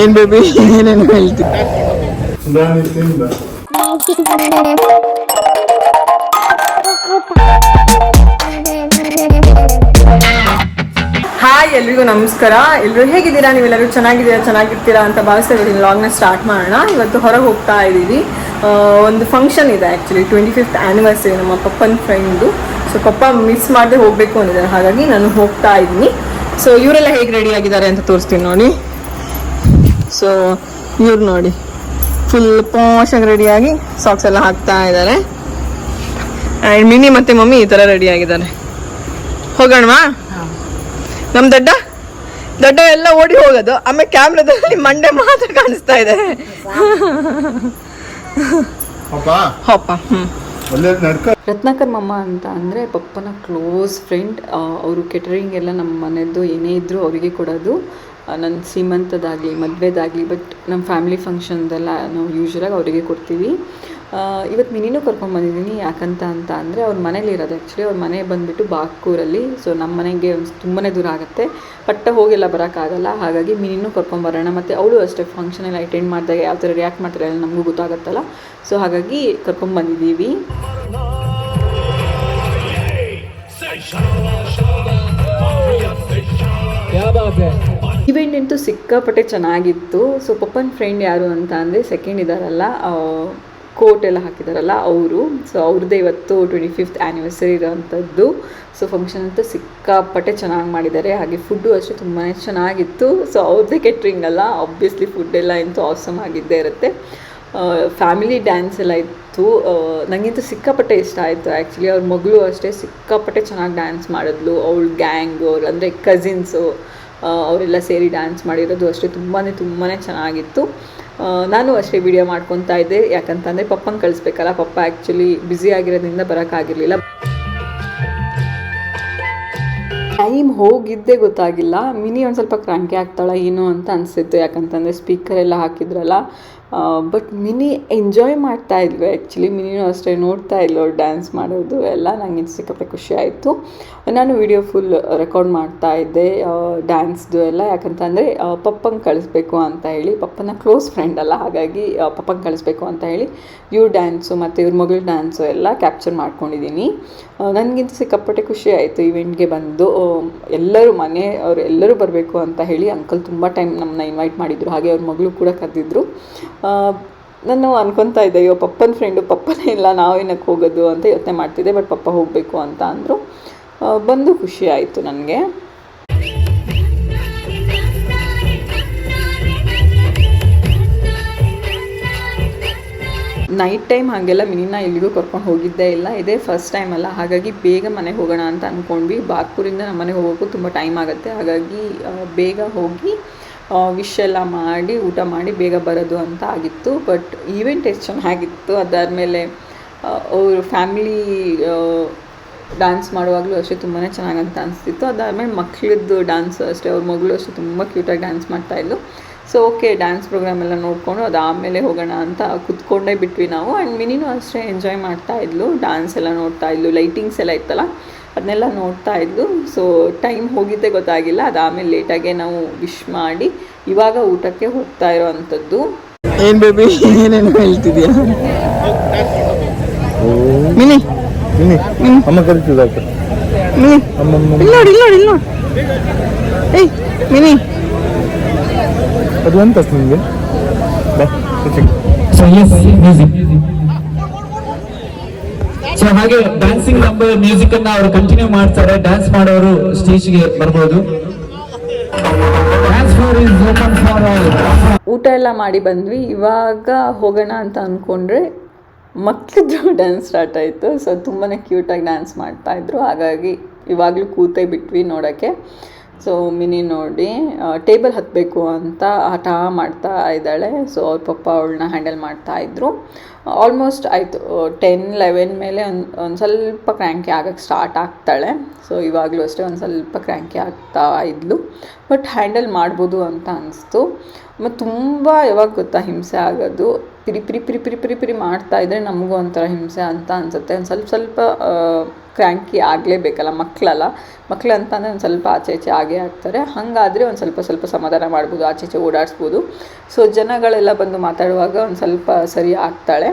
ಏನ್ ಬೇಬಿ ಏನೇನು ಹೇಳ್ತೀನಿ ಹಾಯ್ ಎಲ್ರಿಗೂ ನಮಸ್ಕಾರ. ಎಲ್ಲರೂ ಹೇಗಿದ್ದೀರಾ? ನೀವೆಲ್ಲರೂ ಚೆನ್ನಾಗಿದ್ದೀರಾ, ಚೆನ್ನಾಗಿರ್ತೀರಾ ಅಂತ ಭಾವಿಸ್ತಾ ಇದ್ದೀನಿ ಲಾಗ್ನ ಸ್ಟಾರ್ಟ್ ಮಾಡೋಣ. ಇವತ್ತು ಹೊರಗೆ ಹೋಗ್ತಾ ಇದ್ದೀವಿ. ಒಂದು ಫಂಕ್ಷನ್ ಇದೆ ಆ್ಯಕ್ಚುಲಿ ಟ್ವೆಂಟಿ ಫಿಫ್ತ್ ಆ್ಯನಿವರ್ಸರಿ ನಮ್ಮ ಪಪ್ಪನ ಫ್ರೆಂಡು ಸೊ ಪಪ್ಪ ಮಿಸ್ ಮಾಡದೆ ಹೋಗಬೇಕು ಅಂದಿದ್ದಾರೆ. ಹಾಗಾಗಿ ನಾನು ಹೋಗ್ತಾ ಇದ್ದೀನಿ. ಸೊ ಇವರೆಲ್ಲ ಹೇಗೆ ರೆಡಿ ಆಗಿದ್ದಾರೆ ಅಂತ ತೋರಿಸ್ತೀನಿ ನೋಡಿ. ಸೊ ಇವ್ರು ನೋಡಿ. ಫುಲ್ ಪಾಶಾಗಿ ರೆಡಿಯಾಗಿ ಸಾಕ್ಸ್ ಎಲ್ಲ ಹಾಕ್ತಾ ಇದ್ದಾರೆ ಆ್ಯಂಡ್ ಮಿನಿ ಮತ್ತೆ ಮಮ್ಮಿ ಈ ಥರ ರೆಡಿ ಆಗಿದ್ದಾರೆ. ಹೋಗೋಣವಾ? ನಮ್ ದಡ್ಡ? ದಡ್ಡ ಎಲ್ಲ ಓಡಿ ಹೋಗೋದು. ಆಮೇಲೆ ಕ್ಯಾಮ್ರಾದಲ್ಲಿ ಮಂಡೆ ಮಾತ್ರ ಕಾಣಿಸ್ತಾ ಇದೆ. ರತ್ನಾಕರ್ ಮಮ್ಮ ಅಂತ ಅಂದರೆ ಪಪ್ಪನ ಕ್ಲೋಸ್ ಫ್ರೆಂಡ್ ಅವರು ಕೆಟರಿಂಗ್ ಎಲ್ಲ ನಮ್ಮ ಮನೆಯದ್ದು ಏನೇ ಇದ್ದರೂ ಅವರಿಗೆ ಕೊಡೋದು. ನನ್ನ ಸೀಮಂತದಾಗಲಿ, ಮದುವೆದಾಗಲಿ ಬಟ್ ನಮ್ಮ ಫ್ಯಾಮಿಲಿ ಫಂಕ್ಷನ್ದೆಲ್ಲ ನಾವು ಯೂಶ್ವಲಾಗಿ ಅವರಿಗೆ ಕೊಡ್ತೀವಿ. ಇವತ್ತು ಮಿನಿನೂ ಕರ್ಕೊಂಡ್ಬಂದಿದ್ದೀನಿ ಯಾಕಂತ ಅಂತ ಅಂದರೆ ಅವ್ರ ಮನೇಲಿ ಇರೋದು ಆ್ಯಕ್ಚುಲಿ ಅವ್ರ ಮನೆ ಬಂದುಬಿಟ್ಟು ಬಾಗ್ಕೂರಲ್ಲಿ ಸೊ ನಮ್ಮ ಮನೆಗೆ ತುಂಬಾ ದೂರ ಆಗುತ್ತೆ. ಪಟ್ಟ ಹೋಗೆಲ್ಲ ಬರೋಕ್ಕಾಗಲ್ಲ ಹಾಗಾಗಿ ಮಿನಿನೂ ಕರ್ಕೊಂಬರೋಣ ಮತ್ತು ಅವಳು ಅಷ್ಟೇ ಫಂಕ್ಷನ್ ಎಲ್ಲ ಅಟೆಂಡ್ ಮಾಡಿದಾಗ ಯಾವ ಥರ ರಿಯಾಕ್ಟ್ ಮಾಡ್ತಾರೆ ಎಲ್ಲ ನಮಗೂ ಗೊತ್ತಾಗುತ್ತಲ್ಲ. ಸೊ ಹಾಗಾಗಿ ಕರ್ಕೊಂಬಂದಿದ್ದೀವಿ ಇವೆಂಟ್ ಅಂತೂ ಸಿಕ್ಕಾಪಟ್ಟೆ ಚೆನ್ನಾಗಿತ್ತು. ಸೊ ಪಪ್ಪನ ಫ್ರೆಂಡ್ ಯಾರು ಅಂತ ಅಂದರೆ ಸೆಕೆಂಡ್ ಇದ್ದಾರಲ್ಲ ಕೋಟ್ ಎಲ್ಲ ಹಾಕಿದಾರಲ್ಲ ಅವರು. ಸೊ ಅವ್ರದ್ದೇ ಇವತ್ತು ಟ್ವೆಂಟಿ ಫಿಫ್ತ್ ಆ್ಯನಿವರ್ಸರಿ ಇರೋವಂಥದ್ದು ಸೊ ಫಂಕ್ಷನ್ ಅಂತೂ ಸಿಕ್ಕಾಪಟ್ಟೆ ಚೆನ್ನಾಗಿ ಮಾಡಿದ್ದಾರೆ. ಹಾಗೆ ಫುಡ್ಡು ಅಷ್ಟೇ ತುಂಬಾ ಚೆನ್ನಾಗಿತ್ತು. ಸೊ ಅವ್ರದ್ದೇ ಕೆಟ್ರಿಂಗ್ ಅಲ್ಲ. ಆಬ್ವಿಯಸ್ಲಿ ಫುಡ್ ಎಲ್ಲ ಅಂತೂ ಆಸಮ್ ಆಗಿದ್ದೇ ಇರುತ್ತೆ. ಫ್ಯಾಮಿಲಿ ಡ್ಯಾನ್ಸ್ ಎಲ್ಲ ಇತ್ತು. ನನಗಂತೂ ಸಿಕ್ಕಾಪಟ್ಟೆ ಇಷ್ಟ ಆಯಿತು. ಆ್ಯಕ್ಚುಲಿ ಅವ್ರ ಮಗಳು ಅಷ್ಟೇ ಸಿಕ್ಕಾಪಟ್ಟೆ ಚೆನ್ನಾಗಿ ಡ್ಯಾನ್ಸ್ ಮಾಡಿದ್ಲು. ಅವಳ ಗ್ಯಾಂಗ್ ಅವ್ರು ಅಂದರೆ ಕಸಿನ್ಸು ಅವರೆಲ್ಲ ಸೇರಿ ಡ್ಯಾನ್ಸ್ ಮಾಡಿರೋದು ಅಷ್ಟೇ ತುಂಬಾ ತುಂಬಾ ಚೆನ್ನಾಗಿತ್ತು. ನಾನು ಅಷ್ಟೇ ವಿಡಿಯೋ ಮಾಡ್ಕೊತಾ ಇದ್ದೆ. ಯಾಕಂತಂದರೆ ಪಪ್ಪಂಗೆ ಕಳಿಸ್ಬೇಕಲ್ಲ, ಪಪ್ಪ ಆ್ಯಕ್ಚುಲಿ ಬ್ಯುಸಿ ಆಗಿರೋದ್ರಿಂದ ಬರೋಕ್ಕಾಗಿರಲಿಲ್ಲ ಟೈಮ್ ಹೋಗಿದ್ದೇ ಗೊತ್ತಾಗಿಲ್ಲ. ಮಿನಿ ಒಂದು ಸ್ವಲ್ಪ ಕ್ರಾಂಕಿ ಆಗ್ತಾಳೆ, ಏನು ಅಂತ ಅನಿಸಿತ್ತು. ಯಾಕಂತಂದರೆ ಸ್ಪೀಕರ್ ಎಲ್ಲ ಹಾಕಿದ್ರಲ್ಲ ಬಟ್ ಮಿನಿ ಎಂಜಾಯ್ ಮಾಡ್ತಾ ಇದ್ವಿ. ಆ್ಯಕ್ಚುಲಿ ಮಿನಿನೂ ಅಷ್ಟೇ ನೋಡ್ತಾ ಇಲ್ಲ ಅವ್ರು ಡ್ಯಾನ್ಸ್ ಮಾಡೋದು ಎಲ್ಲ ನನಗೆ ಸಿಕ್ಕಾಪಟ್ಟೆ ಖುಷಿ ಆಯಿತು. ನಾನು ವಿಡಿಯೋ ಫುಲ್ ರೆಕಾರ್ಡ್ ಮಾಡ್ತಾ ಇದ್ದೆ ಡ್ಯಾನ್ಸ್ದು ಎಲ್ಲ. ಯಾಕಂತಂದರೆ ಪಪ್ಪಂಗೆ ಕಳಿಸ್ಬೇಕು ಅಂತ ಹೇಳಿ, ಪಪ್ಪನ ಕ್ಲೋಸ್ ಫ್ರೆಂಡ್ ಅಲ್ಲ. ಹಾಗಾಗಿ ಪಪ್ಪಂಗೆ ಕಳಿಸ್ಬೇಕು ಅಂತ ಹೇಳಿ, ಇವ್ರ ಡ್ಯಾನ್ಸು ಮತ್ತು ಇವ್ರ ಮಗಳ ಡ್ಯಾನ್ಸು ಎಲ್ಲ ಕ್ಯಾಪ್ಚರ್ ಮಾಡ್ಕೊಂಡಿದ್ದೀನಿ ನನಗಿಂತ ಸಿಕ್ಕಾಪಟ್ಟೆ ಖುಷಿ ಆಯಿತು ಇವೆಂಟ್ಗೆ ಬಂದು. ಎಲ್ಲರೂ ಮನೆ, ಅವರು ಎಲ್ಲರೂ ಬರಬೇಕು ಅಂತ ಹೇಳಿ ಅಂಕಲ್ ತುಂಬ ಟೈಮ್ ನಮ್ಮನ್ನ ಇನ್ವೈಟ್ ಮಾಡಿದರು. ಹಾಗೆ ಅವ್ರ ಮಗಳು ಕೂಡ ಕರೆದಿದ್ರು. ನಾನು ಅನ್ಕೊತಾ ಇದ್ದೆ, ಅಯ್ಯೋ, ಪಪ್ಪನ ಫ್ರೆಂಡು ಪಪ್ಪನೇ ಇಲ್ಲ ನಾವೇನಕ್ಕೆ ಹೋಗೋದು ಅಂತ ಯೋಚನೆ ಮಾಡ್ತಿದ್ದೆ ಬಟ್ ಪಪ್ಪ ಹೋಗಬೇಕು ಅಂತ ಅಂದರು. ಬಂದು ಖುಷಿ ಆಯಿತು ನನಗೆ. ನೈಟ್ ಟೈಮ್ ಹಾಗೆಲ್ಲ ಮಿನಿನ ಎಲ್ಲಿಗೂ ಕರ್ಕೊಂಡು ಹೋಗಿದ್ದೇ ಇಲ್ಲ. ಇದೇ ಫಸ್ಟ್ ಟೈಮ್ ಅಲ್ಲ. ಹಾಗಾಗಿ ಬೇಗ ಮನೆಗೆ ಹೋಗೋಣ ಅಂತ ಅಂದ್ಕೊಂಡ್ವಿ ಬಾಗ್ಪುರಿಂದ ನಮ್ಮ ಮನೆಗೆ ಹೋಗೋಕ್ಕೂ ತುಂಬ ಟೈಮ್ ಆಗುತ್ತೆ. ಹಾಗಾಗಿ ಬೇಗ ಹೋಗಿ ವಿಶ್ ಎಲ್ಲ ಮಾಡಿ ಊಟ ಮಾಡಿ ಬೇಗ ಬರೋದು ಅಂತ ಆಗಿತ್ತು. ಬಟ್ ಈವೆಂಟ್ ಎಷ್ಟು ಚೆನ್ನಾಗಿತ್ತು. ಅದಾದಮೇಲೆ ಅವರು ಫ್ಯಾಮಿಲಿ ಡ್ಯಾನ್ಸ್ ಮಾಡುವಾಗಲೂ ಅಷ್ಟೇ ತುಂಬಾ ಚೆನ್ನಾಗಂತ ಅನಿಸ್ತಿತ್ತು. ಅದಾದಮೇಲೆ ಮಕ್ಕಳದ್ದು ಡ್ಯಾನ್ಸ್ ಅಷ್ಟೇ. ಅವ್ರ ಮಗಳು ಅಷ್ಟೇ ತುಂಬ ಕ್ಯೂಟಾಗಿ ಡ್ಯಾನ್ಸ್ ಮಾಡ್ತಾಯಿದ್ಲು ಸೊ ಓಕೆ ಡ್ಯಾನ್ಸ್ ಪ್ರೋಗ್ರಾಮ್ ಎಲ್ಲ ನೋಡಿಕೊಂಡು ಅದು ಆಮೇಲೆ ಹೋಗೋಣ ಅಂತ ಕುತ್ಕೊಂಡೇ ಬಿಟ್ವಿ ನಾವು. ಆ್ಯಂಡ್ ಮಿನಿನೂ ಅಷ್ಟೇ ಎಂಜಾಯ್ ಮಾಡ್ತಾ ಇದ್ಲು. ಡ್ಯಾನ್ಸ್ ಎಲ್ಲ ನೋಡ್ತಾ ಇದ್ಲು. ಲೈಟಿಂಗ್ಸ್ ಎಲ್ಲ ಇತ್ತಲ್ಲ. ಅದನ್ನೆಲ್ಲ ನೋಡ್ತಾ ಇದ್ದು ಸೊ ಟೈಮ್ ಹೋಗಿದ್ದೇ ಗೊತ್ತಾಗಿಲ್ಲ. ಅದಾದಮೇಲೆ ಲೇಟಾಗೆ ನಾವು ವಿಶ್ ಮಾಡಿ ಇವಾಗ ಊಟಕ್ಕೆ ಹೋಗ್ತಾ ಇರೋ ಅಂಥದ್ದು ಏನ್ ಬೇಬಿ ಏನೇನು ಹೇಳ್ತಿದ್ಯಾ? ಮಿನಿ. ಮಿನಿ. ಅಮ್ಮ ಕರಿತಿದ್ದಾಕ ಮಿನಿ. ಇಲ್ಲಿ ನೋಡಿ ಇಲ್ಲಿ ನೋಡಿ ಇಲ್ಲ ನೋಡಿ. ಏಯ್ ಮಿನಿ. ಅದು ಅಂತ ನಿಮಗೆ ಬಾ. ಸೊ ಎಸ್ ಮ್ಯೂಸಿಕ್ ಸೊ ಹಾಗೆ ಡ್ಯಾನ್ಸಿಂಗ್ ನಂಬರ್ ಮ್ಯೂಸಿಕ್ ಅನ್ನ ಅವರು ಕಂಟಿನ್ಯೂ ಮಾಡ್ತಾರೆ. ಡ್ಯಾನ್ಸ್ ಮಾಡೋರು ಸ್ಟೇಜ್ಗೆ ಬರ್ಬೋದು. ಊಟ ಎಲ್ಲ ಮಾಡಿ ಬಂದ್ವಿ. ಇವಾಗ ಹೋಗೋಣ ಅಂತ ಅಂದ್ಕೊಂಡ್ರೆ ಮಕ್ಕಳದ್ದು ಡ್ಯಾನ್ಸ್ ಸ್ಟಾರ್ಟ್ ಆಯಿತು. ಸೊ ತುಂಬಾ ಕ್ಯೂಟಾಗಿ ಡ್ಯಾನ್ಸ್ ಮಾಡ್ತಾಯಿದ್ರು ಹಾಗಾಗಿ ಇವಾಗಲೂ ಕೂತೇ ಬಿಟ್ವಿ ನೋಡೋಕ್ಕೆ ಸೊ ಮಿನಿ ನೋಡಿ ಟೇಬಲ್ ಹತ್ತಬೇಕು ಅಂತ ಹಠ ಮಾಡ್ತಾ ಇದ್ದಾಳೆ. ಸೊ ಅವ್ರ ಪಪ್ಪ ಅವಳನ್ನ ಹ್ಯಾಂಡಲ್ ಮಾಡ್ತಾ ಇದ್ರು. ಆಲ್ಮೋಸ್ಟ್ ಆಯಿತು. ಟೆನ್ ಲೆವೆನ್ ಮೇಲೆ ಒಂದು ಒಂದು ಸ್ವಲ್ಪ ಕ್ರ್ಯಾಂಕಿ ಆಗೋಕ್ಕೆ ಸ್ಟಾರ್ಟ್ ಆಗ್ತಾಳೆ. ಸೊ ಇವಾಗಲೂ ಅಷ್ಟೇ ಒಂದು ಸ್ವಲ್ಪ ಕ್ರ್ಯಾಂಕಿ ಆಗ್ತಾ ಇದ್ಲು. ಬಟ್ ಹ್ಯಾಂಡಲ್ ಮಾಡ್ಬೋದು ಅಂತ ಅನಿಸ್ತು. ಮತ್ತು ತುಂಬ ಯಾವಾಗ ಗೊತ್ತಾ ಹಿಂಸೆ ಆಗೋದು? ಪಿರಿ ಪಿರಿ ಪಿರಿ ಪಿರಿ ಪಿರಿ ಪಿರಿ ಮಾಡ್ತಾ ಇದ್ರೆ ನಮಗೂ ಒಂಥರ ಹಿಂಸೆ ಅಂತ ಅನಿಸುತ್ತೆ. ಒಂದು ಸ್ವಲ್ಪ ಸ್ವಲ್ಪ ಕ್ರ್ಯಾಂಕಿ ಆಗಲೇಬೇಕಲ್ಲ ಮಕ್ಕಳಲ್ಲ ಮಕ್ಕಳು ಅಂತಂದರೆ ಒಂದು ಸ್ವಲ್ಪ ಆಚೆ ಈಚೆ ಆಗೇ ಆಗ್ತಾರೆ. ಹಾಗಾದರೆ ಒಂದು ಸ್ವಲ್ಪ ಸ್ವಲ್ಪ ಸಮಾಧಾನ ಮಾಡ್ಬೋದು, ಆಚೆ ಈಚೆ ಓಡಾಡಿಸ್ಬೋದು. ಸೊ ಜನಗಳೆಲ್ಲ ಬಂದು ಮಾತಾಡುವಾಗ ಒಂದು ಸ್ವಲ್ಪ ಸರಿ ಆಗ್ತಾಳೆ.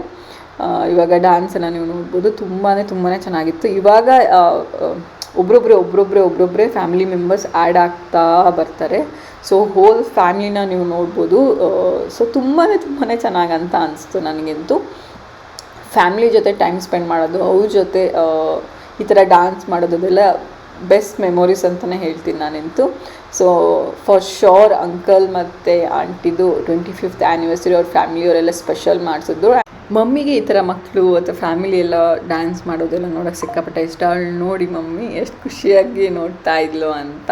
ಇವಾಗ ಡ್ಯಾನ್ಸನ್ನು ನೀವು ನೋಡ್ಬೋದು. ತುಂಬಾ ತುಂಬಾ ಚೆನ್ನಾಗಿತ್ತು. ಇವಾಗ ಒಬ್ರೊಬ್ಬರೇ ಒಬ್ರೊಬ್ರೆ ಒಬ್ರೊಬ್ರೆ ಫ್ಯಾಮಿಲಿ ಮೆಂಬರ್ಸ್ ಆ್ಯಡ್ ಆಗ್ತಾ ಬರ್ತಾರೆ. ಸೊ ಹೋಲ್ ಫ್ಯಾಮಿಲಿನ ನೀವು ನೋಡ್ಬೋದು. ಸೊ ತುಂಬಾ ತುಂಬಾ ಚೆನ್ನಾಗಂತ ಅನಿಸ್ತು ನನಗಂತೂ. ಫ್ಯಾಮಿಲಿ ಜೊತೆ ಟೈಮ್ ಸ್ಪೆಂಡ್ ಮಾಡೋದು, ಅವ್ರ ಜೊತೆ ಈ ಥರ ಡ್ಯಾನ್ಸ್ ಮಾಡೋದು ಅದೆಲ್ಲ ಬೆಸ್ಟ್ ಮೆಮೊರೀಸ್ ಅಂತಲೇ ಹೇಳ್ತೀನಿ ನಾನಂತೂ. ಸೊ ಫಾರ್ ಶೋರ್ ಅಂಕಲ್ ಮತ್ತು ಆಂಟಿದು ಟ್ವೆಂಟಿ ಫಿಫ್ತ್ ಆ್ಯನಿವರ್ಸರಿ ಅವ್ರ ಫ್ಯಾಮಿಲಿಯವರೆಲ್ಲ ಸ್ಪೆಷಲ್ ಮಾಡಿಸಿದ್ರು. ಮಮ್ಮಿಗೆ ಈ ಥರ ಮಕ್ಕಳು ಅಥವಾ ಫ್ಯಾಮಿಲಿ ಎಲ್ಲ ಡ್ಯಾನ್ಸ್ ಮಾಡೋದೆಲ್ಲ ನೋಡೋಕೆ ಸಿಕ್ಕಾಪಟ್ಟೆ ಇಷ್ಟ. ಅವಳು ನೋಡಿ ಮಮ್ಮಿ ಎಷ್ಟು ಖುಷಿಯಾಗಿ ನೋಡ್ತಾ ಇದ್ಲು ಅಂತ.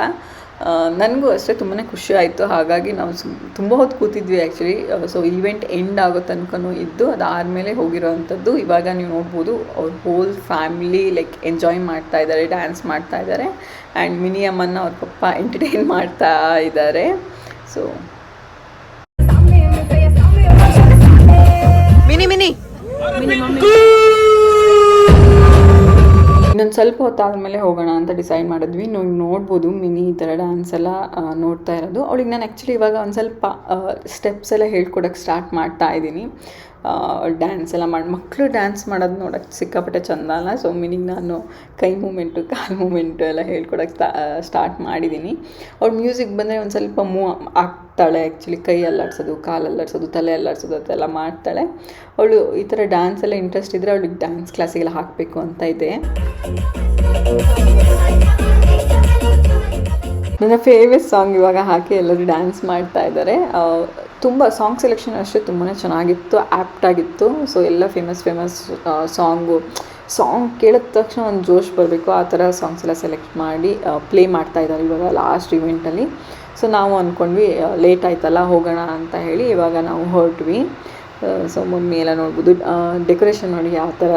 ನನಗೂ ಅಷ್ಟೇ ತುಂಬಾ ಖುಷಿ ಆಯಿತು. ಹಾಗಾಗಿ ನಾವು ತುಂಬ ಹೊತ್ತು ಕೂತಿದ್ವಿ ಆ್ಯಕ್ಚುಲಿ ಸೊ ಈವೆಂಟ್ ಎಂಡ್ ಆಗೋ ತನಕನೂ ಇದ್ದು ಅದಾದಮೇಲೆ ಹೋಗಿರೋವಂಥದ್ದು ಇವಾಗ ನೀವು ನೋಡ್ಬೋದು ಅವ್ರ ಹೋಲ್ ಫ್ಯಾಮಿಲಿ ಲೈಕ್ ಎಂಜಾಯ್ ಮಾಡ್ತಾ ಇದ್ದಾರೆ ಡ್ಯಾನ್ಸ್ ಮಾಡ್ತಾ ಇದ್ದಾರೆ ಆ್ಯಂಡ್ ಮಿನಿ ಅಮ್ಮನ್ನ ಅವ್ರ ಪಪ್ಪ ಎಂಟರ್ಟೈನ್ ಮಾಡ್ತಾ ಇದ್ದಾರೆ ಸೊ ಮಿನಿ ಮಿನಿ. ಇನ್ನೊಂದು ಸ್ವಲ್ಪ ಹೊತ್ತಾದಮೇಲೆ ಹೋಗೋಣ ಅಂತ ಡಿಸೈಡ್ ಮಾಡಿದ್ವಿ. ನೀವು ನೋಡ್ಬೋದು, ಮಿನಿ ಈ ಥರ ಡ್ಯಾನ್ಸ್ ಎಲ್ಲ ನೋಡ್ತಾ ಇರೋದು. ಅವಳಿಗೆ ನಾನು ಆ್ಯಕ್ಚುಲಿ ಇವಾಗ ಒಂದು ಸ್ವಲ್ಪ ಸ್ಟೆಪ್ಸ್ ಎಲ್ಲ ಹೇಳ್ಕೊಡೋಕ್ಕೆ ಸ್ಟಾರ್ಟ್ ಮಾಡ್ತಾ ಇದ್ದೀನಿ. ಡ್ಯಾನ್ಸ್ ಎಲ್ಲ ಮಾಡಿ ಮಕ್ಕಳು ಡ್ಯಾನ್ಸ್ ಮಾಡೋದು ನೋಡೋಕ್ಕೆ ಸಿಕ್ಕಾಪಟ್ಟೆ ಚಂದ ಅಲ್ಲ? ಸೊ ಮೀನಿಂಗ್ ನಾನು ಕೈ ಮೂಮೆಂಟು ಕಾಲು ಮೂಮೆಂಟು ಎಲ್ಲ ಹೇಳ್ಕೊಡೋಕ್ಕೆ ಸ್ಟಾರ್ಟ್ ಮಾಡಿದ್ದೀನಿ ಅವ್ಳು ಮ್ಯೂಸಿಕ್ ಬಂದರೆ ಒಂದು ಸ್ವಲ್ಪ ಮೂವ್ ಆಗ್ತಾಳೆ ಆ್ಯಕ್ಚುಲಿ ಕೈ ಅಲ್ಲಾಡ್ಸೋದು, ಕಾಲು ಅಲ್ಲಾಡ್ಸೋದು, ತಲೆ ಅಲ್ಲಾಡ್ಸೋದು ಅದೆಲ್ಲ ಮಾಡ್ತಾಳೆ. ಅವಳು ಈ ಥರ ಡ್ಯಾನ್ಸ್ ಎಲ್ಲ ಇಂಟ್ರೆಸ್ಟ್ ಇದ್ದರೆ ಅವಳಿಗೆ ಡ್ಯಾನ್ಸ್ ಕ್ಲಾಸಿಗೆಲ್ಲ ಹಾಕಬೇಕು ಅಂತ ಇದೆ. ನನ್ನ ಫೇವ್ರೆಟ್ ಸಾಂಗ್ ಇವಾಗ ಹಾಕಿ ಎಲ್ಲರೂ ಡ್ಯಾನ್ಸ್ ಮಾಡ್ತಾ ಇದ್ದಾರೆ ತುಂಬ ಸಾಂಗ್ ಸೆಲೆಕ್ಷನ್ ಅಷ್ಟೇ ತುಂಬಾ ಚೆನ್ನಾಗಿತ್ತು ಆ್ಯಪ್ಟ್ ಆಗಿತ್ತು. ಸೊ ಎಲ್ಲ ಫೇಮಸ್ ಫೇಮಸ್ ಸಾಂಗು ಸಾಂಗ್ ಕೇಳಿದ ತಕ್ಷಣ ಒಂದು ಜೋಶ್ ಬರಬೇಕು, ಆ ಥರ ಸಾಂಗ್ಸ್ ಎಲ್ಲ ಸೆಲೆಕ್ಟ್ ಮಾಡಿ ಪ್ಲೇ ಮಾಡ್ತಾ ಇದ್ದಾರೆ ಇವಾಗ ಲಾಸ್ಟ್ ಇವೆಂಟಲ್ಲಿ ಸೊ ನಾವು ಅಂದ್ಕೊಂಡ್ವಿ ಲೇಟ್ ಆಯ್ತಲ್ಲ, ಹೋಗೋಣ ಅಂತ ಹೇಳಿ ಇವಾಗ ನಾವು ಹೊರಟ್ವಿ. ಸೊ ಮಮ್ಮಿ ಎಲ್ಲ ನೋಡ್ಬೋದು. ಡೆಕೋರೇಷನ್ ನೋಡಿ ಯಾವ ಥರ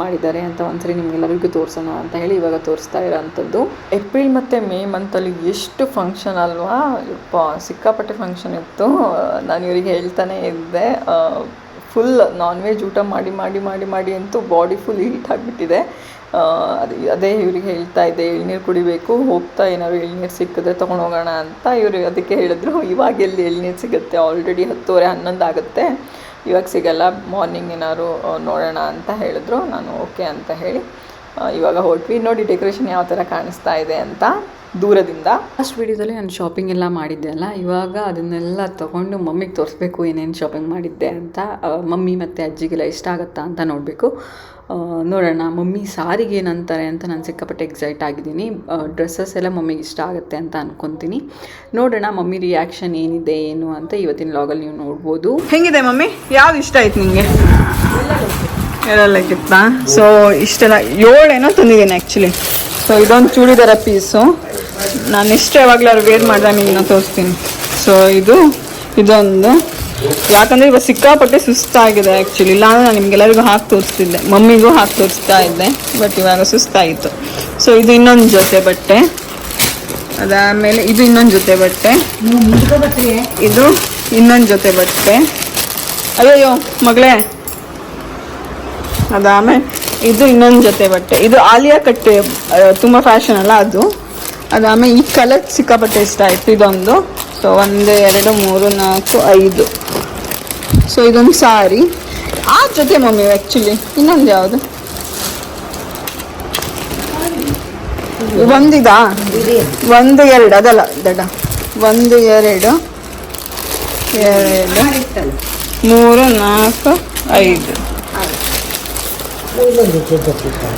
ಮಾಡಿದ್ದಾರೆ ಅಂತ ಒಂದ್ಸರಿ ನಿಮಗೆಲ್ಲರಿಗೂ ತೋರಿಸೋಣ ಅಂತ ಹೇಳಿ ಇವಾಗ ತೋರಿಸ್ತಾ ಇರೋವಂಥದ್ದು ಏಪ್ರಿಲ್ ಮತ್ತು ಮೇ ಮಂತಲ್ಲಿ ಎಷ್ಟು ಫಂಕ್ಷನ್ ಅಲ್ವಾ? ಯಪ್ಪ, ಸಿಕ್ಕಾಪಟ್ಟೆ ಫಂಕ್ಷನ್ ಇತ್ತು. ನಾನು ಇವರಿಗೆ ಹೇಳ್ತಾನೆ ಇದ್ದೆ. ಫುಲ್ ನಾನ್ ವೆಜ್ ಊಟ ಮಾಡಿ ಮಾಡಿ ಮಾಡಿ ಮಾಡಿ ಅಂತೂ ಬಾಡಿ ಫುಲ್ ಹೀಟ್ ಆಗಿಬಿಟ್ಟಿದೆ. ಅದು, ಅದೇ ಇವ್ರಿಗೆ ಹೇಳ್ತಾ ಇದ್ದೆ, ಎಳ್ನೀರು ಕುಡಿಬೇಕು, ಹೋಗ್ತಾ ಏನಾದ್ರು ಎಳ್ನೀರು ಸಿಕ್ಕಿದ್ರೆ ತೊಗೊಂಡು ಹೋಗೋಣ ಅಂತ ಇವರು ಅದಕ್ಕೆ ಹೇಳಿದ್ರು. ಇವಾಗ ಎಲ್ಲಿ ಎಳ್ನೀರು ಸಿಗುತ್ತೆ? ಆಲ್ರೆಡಿ ಹತ್ತುವರೆ, ಹನ್ನೊಂದು ಆಗುತ್ತೆ. ಇವಾಗ ಸಿಗಲ್ಲ ಮಾರ್ನಿಂಗ್ ಏನಾದ್ರು ನೋಡೋಣ ಅಂತ ಹೇಳಿದ್ರು. ನಾನು ಓಕೆ ಅಂತ ಹೇಳಿ ಇವಾಗ ಹೊರಟ್ವಿ. ನೋಡಿ ಡೆಕೋರೇಷನ್ ಯಾವ ಥರ ಕಾಣಿಸ್ತಾ ಇದೆ ಅಂತ. ದೂರದಿಂದ. ಲಾಸ್ಟ್ ವಿಡಿಯೋದಲ್ಲಿ ನಾನು ಶಾಪಿಂಗ್ ಎಲ್ಲ ಮಾಡಿದ್ದೆ ಅಲ್ಲ ಇವಾಗ ಅದನ್ನೆಲ್ಲ ತಗೊಂಡು ಮಮ್ಮಿಗೆ ತೋರಿಸ್ಬೇಕು ಏನೇನು ಶಾಪಿಂಗ್ ಮಾಡಿದ್ದೆ ಅಂತ ಮಮ್ಮಿ ಮತ್ತು ಅಜ್ಜಿಗೆಲ್ಲ ಇಷ್ಟ ಆಗುತ್ತಾ ಅಂತ ನೋಡಬೇಕು. ನೋಡೋಣ ಮಮ್ಮಿ ಸಾರಿಗೆ ಏನಂತಾರೆ ಅಂತ ನಾನು ಸಿಕ್ಕಾಪಟ್ಟೆ ಎಕ್ಸೈಟ್ ಆಗಿದ್ದೀನಿ. ಡ್ರೆಸ್ಸಸ್ ಎಲ್ಲ ಮಮ್ಮಿಗೆ ಇಷ್ಟ ಆಗುತ್ತೆ ಅಂತ ಅನ್ಕೊತೀನಿ. ನೋಡೋಣ ಮಮ್ಮಿ ರಿಯಾಕ್ಷನ್ ಏನಿದೆ ಏನು ಅಂತ ಇವತ್ತಿನ ಲಾಗಲ್ಲಿ ನೀವು ನೋಡ್ಬೋದು. ಹೆಂಗಿದೆ ಮಮ್ಮಿ? ಯಾವ್ದು ಇಷ್ಟ ಆಯ್ತು ನಿಮಗೆ ಎಲ್ಲ ಸೊ ಇಷ್ಟೆಲ್ಲ ಏಳೇನೋ ತಂದಿದ್ದೀನಿ ಆ್ಯಕ್ಚುಲಿ ಸೊ ಇದೊಂದು ಚೂಡಿದಾರ ಪೀಸು ನಾನು ಯಾವಾಗಲೂ ಅವ್ರು ವೇರ್ ಮಾಡಿದಾಗ ನಾನು ತೋರಿಸ್ತೀನಿ. ಸೊ ಇದು, ಇದೊಂದು. ಯಾಕಂದರೆ ಇವಾಗ ಸಿಕ್ಕಾಪಟ್ಟೆ ಸುಸ್ತಾಗಿದೆ ಆ್ಯಕ್ಚುಲಿ ಇಲ್ಲ ನಾನು ನಿಮಗೆಲ್ಲರಿಗೂ ಹಾಕಿ ತೋರಿಸ್ತಿದ್ದೆ. ಮಮ್ಮಿಗೂ ಹಾಕಿ ತೋರಿಸ್ತಾ ಇದ್ದೆ. ಬಟ್ ಇವಾಗ ಸುಸ್ತಾಯಿತು. ಸೊ ಇದು ಇನ್ನೊಂದು ಜೊತೆ ಬಟ್ಟೆ. ಅದಾದಮೇಲೆ ಇದು ಇನ್ನೊಂದು ಜೊತೆ ಬಟ್ಟೆ. ಇದು ಇನ್ನೊಂದು ಜೊತೆ ಬಟ್ಟೆ. ಅಯ್ಯೋ ಮಗಳೇ. ಅದಾದಮೇಲೆ ಇದು ಇನ್ನೊಂದು ಜೊತೆ ಬಟ್ಟೆ. ಇದು ಆಲಿಯಾ ಕಟ್ಟೆ ತುಂಬ ಫ್ಯಾಷನ್ ಅಲ್ಲ ಅದು. ಅದಾದ್ಮೇಲೆ ಈ ಕಲರ್ ಸಿಕ್ಕಾಪಟ್ಟೆ ಇಷ್ಟ ಆಯಿತು. ಇದೊಂದು. ಸೊ ಒಂದು ಎರಡು ಮೂರು ನಾಲ್ಕು ಐದು. ಸೊ ಇದೊಂದು ಸಾರಿ. ಆ ಜೊತೆ ಮಮ್ಮಿ ಆ್ಯಕ್ಚುಲಿ ಇನ್ನೊಂದು ಯಾವುದು? ಒಂದಿದಾ? ಒಂದು ಎರಡು. ಅದಲ್ಲ ದಡ. ಒಂದು ಎರಡು ಎರಡು ಮೂರು ನಾಲ್ಕು ಐದು.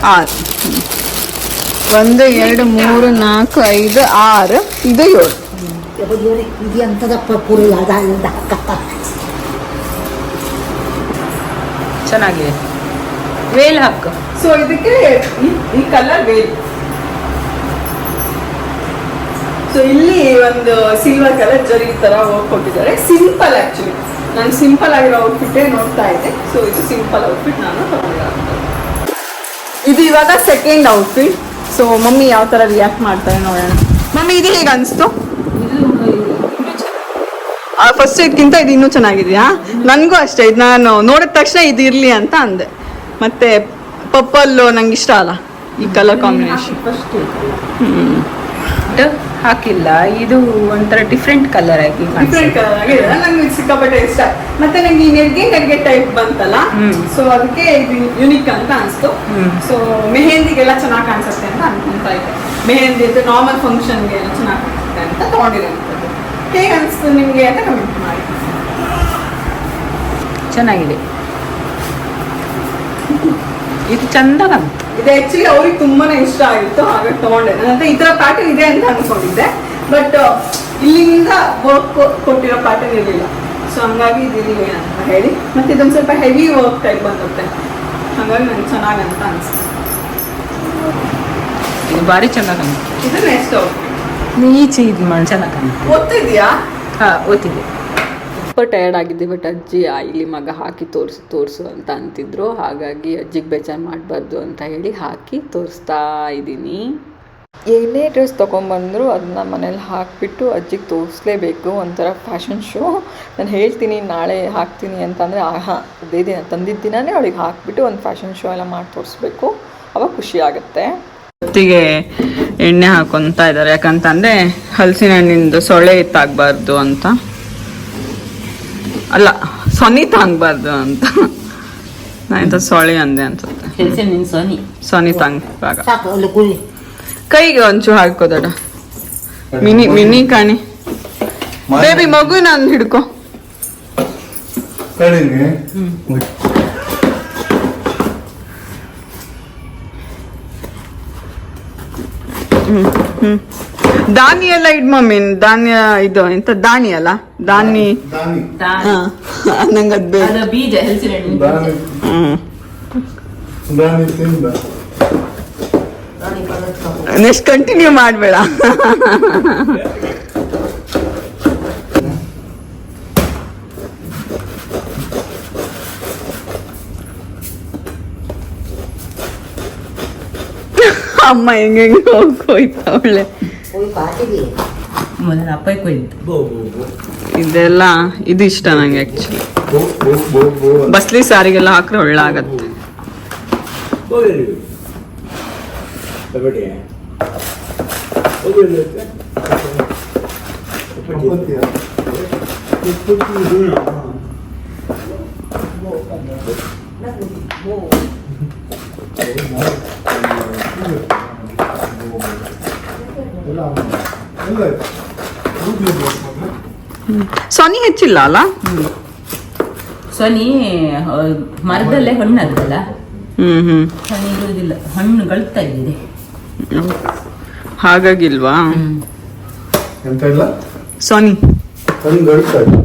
ಆರು. ಒಂದು ಎರಡು ಮೂರು ನಾಲ್ಕು ಐದು ಆರು ಇದು ಏಳು. ಚೆನ್ನಾಗಿದೆ. ವೇಲ್ ಹಾಕು. ಸೊ ಇದಕ್ಕೆ ಈ ಕಲರ್ ವೇಲ್. ಸೊ ಇಲ್ಲಿ ಒಂದು ಸಿಲ್ವರ್ ಕಲರ್ ಜರಿ ತರ ವರ್ಕ್ ಕೊಟ್ಟಿದ್ದಾರೆ. ಸಿಂಪಲ್ ಆಕ್ಚುಲಿ ನಾನು ಸಿಂಪಲ್ ಆಗಿರೋ ಔಟ್ಫಿಟ್ಟೇ ನೋಡ್ತಾ ಇದ್ದೆ. ಸೊ ಇದು ಸಿಂಪಲ್ ಔಟ್ಫಿಟ್ ನಾನು ತಗೊಂಡಿರೋ ಇದು ಇವಾಗ ಸೆಕೆಂಡ್ ಔಟ್ಫಿಟ್ ಸೊ ಮಮ್ಮಿ ಯಾವ ತರ ರಿಯಾಕ್ಟ್ ಮಾಡ್ತಾರೆ ನೋಡೋಣ. ಮಮ್ಮಿ ಇದು ಹೇಗೆ ಅನಿಸ್ತು? ಫಸ್ಟ್ ಇದಕ್ಕಿಂತ ಇದು ಇನ್ನೂ ಚೆನ್ನಾಗಿದೆಯಾ? ನನಗೂ ಅಷ್ಟೇ ಇದು ನಾನು ನೋಡಿದ ತಕ್ಷಣ ಇದು ಇರಲಿ ಅಂತ ಅಂದೆ. ಮತ್ತೆ ಪಪ್ಪಲ್ಲು ನಂಗೆ ಇಷ್ಟ ಅಲ್ಲ ಈ ಕಲರ್ ಕಾಂಬಿನೇಷನ್ ಫಸ್ಟ್ ಹಾಕಿಲ್ಲ. ಇದು ಒಂಥರ ಡಿಫ್ರೆಂಟ್ ಕಲರ್ ಆಗಿ ಡಿಫ್ರೆಂಟ್ ಕಲರ್ ಆಗಿದೆ ನಂಗೆ ಸಿಕ್ಕಾಪಟ್ಟೆ ಇಷ್ಟ. ಮತ್ತೆ ನಂಗೆ ಈ ನೆರಿಗೆ ನೆರಿಗೆ ಟೈಪ್ ಬಂತಲ್ಲ? ಸೊ ಅದಕ್ಕೆ ಇದು ಯುನಿಕ್ ಅಂತ ಅನಿಸ್ತು. ಸೊ ಮೆಹೆಂದಿಗೆಲ್ಲ ಚೆನ್ನಾಗಿ ಕಾಣಿಸುತ್ತೆ ಅಂತ ಅನ್ಕೊಂತ ಇದ್ದೆ. ಮೆಹಂದಿ ಅಂತ ನಾರ್ಮಲ್ ಫಂಕ್ಷನ್ಗೆ ಎಲ್ಲ ಚೆನ್ನಾಗಿ ಕಾಣಿಸುತ್ತೆ ಅಂತ ತಗೊಂಡಿರೋಂಥದ್ದು. ಹೇಗೆ ಅನಿಸ್ತು ನಿಮಗೆ ಅಂತ ಕಮೆಂಟ್ ಮಾಡಿ. ಚೆನ್ನಾಗಿದೆ. ಇದು ಚಂದ ಕಾಣ್ತು. ಇದು ಆಕ್ಚುಲಿ ಅವ್ರಿಗೆ ತುಂಬಾನೇ ಇಷ್ಟ ಆಗಿತ್ತು ಹಾಗಾಗಿ ತಗೊಂಡೆ. ನಂತರ ಈ ತರ ಪ್ಯಾಟರ್ನ್ ಇದೆ ಅಂತ ಅನ್ಕೊಂಡಿದ್ದೆ. ಬಟ್ ಇಲ್ಲಿಂದ ವರ್ಕ್ ಕೊಟ್ಟಿರೋ ಪ್ಯಾಟರ್ನ್ ಇರಲಿಲ್ಲ. ಸೊ ಹಂಗಾಗಿ ಇದಿರಲಿ ಅಂತ ಹೇಳಿ. ಮತ್ತೆ ಇದೊಂದು ಸ್ವಲ್ಪ ಹೆವಿ ವರ್ಕ್ ಟೈಪ್ ಬಂದುತ್ತೆ ಹಾಗಾಗಿ ನಂಗೆ ಚೆನ್ನಾಗಿ ಅಂತ ಅನಿಸ್ತು. ಇದು ಭಾರಿ ಚೆನ್ನಾಗಿ ಇದು ನೆಕ್ಸ್ಟ್ ಈಚೆ ಇದು ಮಾಡಿ ಚೆನ್ನಾಗಿ ಓದ್ತಿದ್ಯಾ ಹಾ ಓದ್ತಿದೆ ತುಂಬ ಟಯರ್ಡ್ ಆಗಿದ್ದೆ ಬಟ್ ಅಜ್ಜಿ ಇಲ್ಲಿ ಮಗ ಹಾಕಿ ತೋರಿಸು ತೋರಿಸು ಅಂತ ಅಂತಿದ್ರು. ಹಾಗಾಗಿ ಅಜ್ಜಿಗೆ ಬೇಜಾರು ಮಾಡಬಾರ್ದು ಅಂತ ಹೇಳಿ ಹಾಕಿ ತೋರಿಸ್ತಾ ಇದ್ದೀನಿ. ಏನೇ ಡ್ರೆಸ್ ತೊಗೊಂಬಂದ್ರು ಅದನ್ನ ಮನೇಲಿ ಹಾಕಿಬಿಟ್ಟು ಅಜ್ಜಿಗೆ ತೋರಿಸ್ಲೇಬೇಕು ಒಂಥರ ಫ್ಯಾಷನ್ ಶೋ. ನಾನು ಹೇಳ್ತೀನಿ, ನಾಳೆ ಹಾಕ್ತೀನಿ ಅಂತಂದರೆ, ಆಹಾ, ಅದೇ ದಿನ ತಂದಿದ್ದ ದಿನವೇ ಅವಳಿಗೆ ಹಾಕಿಬಿಟ್ಟು ಒಂದು ಫ್ಯಾಷನ್ ಶೋ ಎಲ್ಲ ಮಾಡಿ ತೋರಿಸ್ಬೇಕು. ಅವಾಗ ಖುಷಿ ಆಗುತ್ತೆ. ಹೊತ್ತಿಗೆ ಎಣ್ಣೆ ಹಾಕೊತ ಇದ್ದಾರೆ, ಯಾಕಂತಂದರೆ ಹಲಸಿನ ಹಣ್ಣಿಂದು ಸೊಳ್ಳೆ ಇತ್ತಾಗಬಾರ್ದು ಅಂತ. ಅಲ್ಲ ಸೊನಿ ತಾಂಗ್ಬಾರ್ದು ಅಂತ. ನಾ ಸೊಳಿ ಸೊಳ್ಳೆ ಅಂದೆ ಅನ್ಸುತ್ತೆ ಸೋನಿ? ಸೊನಿ ತಾಂಗ್ಬಾಗ ಕೈಗೆ ಒಂಚೂರು ಹಾಕೋದಡ ಮಿನಿ ಮಿನಿ ಕಾಣಿ. ಬೇಬಿ ಮಗು ನಾನು ಹಿಡ್ಕೊ. ಕಡಿಮೆ ದಾನಿ ಎಲ್ಲ ಇಡ್ ಮಮ್ಮಿ ಧಾನ್ಯ ಇದು ಎಂತ ದಾನಿ ಅಲ್ಲ? ದಾನಿ. ನಂಗದ್ ಬೇಕು ಅದು ಬೀಜ ನೆಕ್ಸ್ಟ್ ಕಂಟಿನ್ಯೂ ಮಾಡಬೇಡ. ಅಮ್ಮ ಹೆಂಗೆ ಹೆಂಗ ಹೋಗ್ತಾವಳೆ ಹೋಗಿ ಪಾಟಿಗೆ ಮೊದಲ ಅಪ್ಪ ಕೊಯ್ದು. ಇದೆಲ್ಲ ಇದು ಇಷ್ಟ ನಂಗೆ ಆಕ್ಚುಲಿ ಬೋ ಬೋ ಬೋ ಬೋ. ಅಂತ. ಬಸ್ಲಿ ಸಾರಿಗೆಲ್ಲ ಹಾಕ್ರೆ ಒಳ್ಳೆ ಆಗತ್ತೆ ಒಪ್ಪತ್ತೀಯ? ಎಲ್ಲ ಎಲ್ಲ ರೂಬ್ಲಿ ಬೇಕು. ಸೊನಿ ಹೆಚ್ಚಿಲ್ಲ ಅಲ್ಲ? ಸೊನಿ ಮರದಲ್ಲೇ ಹ್ಮ್ ಹ್ಮ್. ಸೊನಿ ಇರುವುದಿಲ್ಲ. ಹಣ್ಣು ಗಳ್ತಾ ಇದೆ ಹಾಗಾಗಿಲ್ವಾ? ಎಂತ ಇಲ್ಲ? ಸೊನಿ. ಕಣ್ಣು ಗಳ್ತಾ ಇಲ್ಲ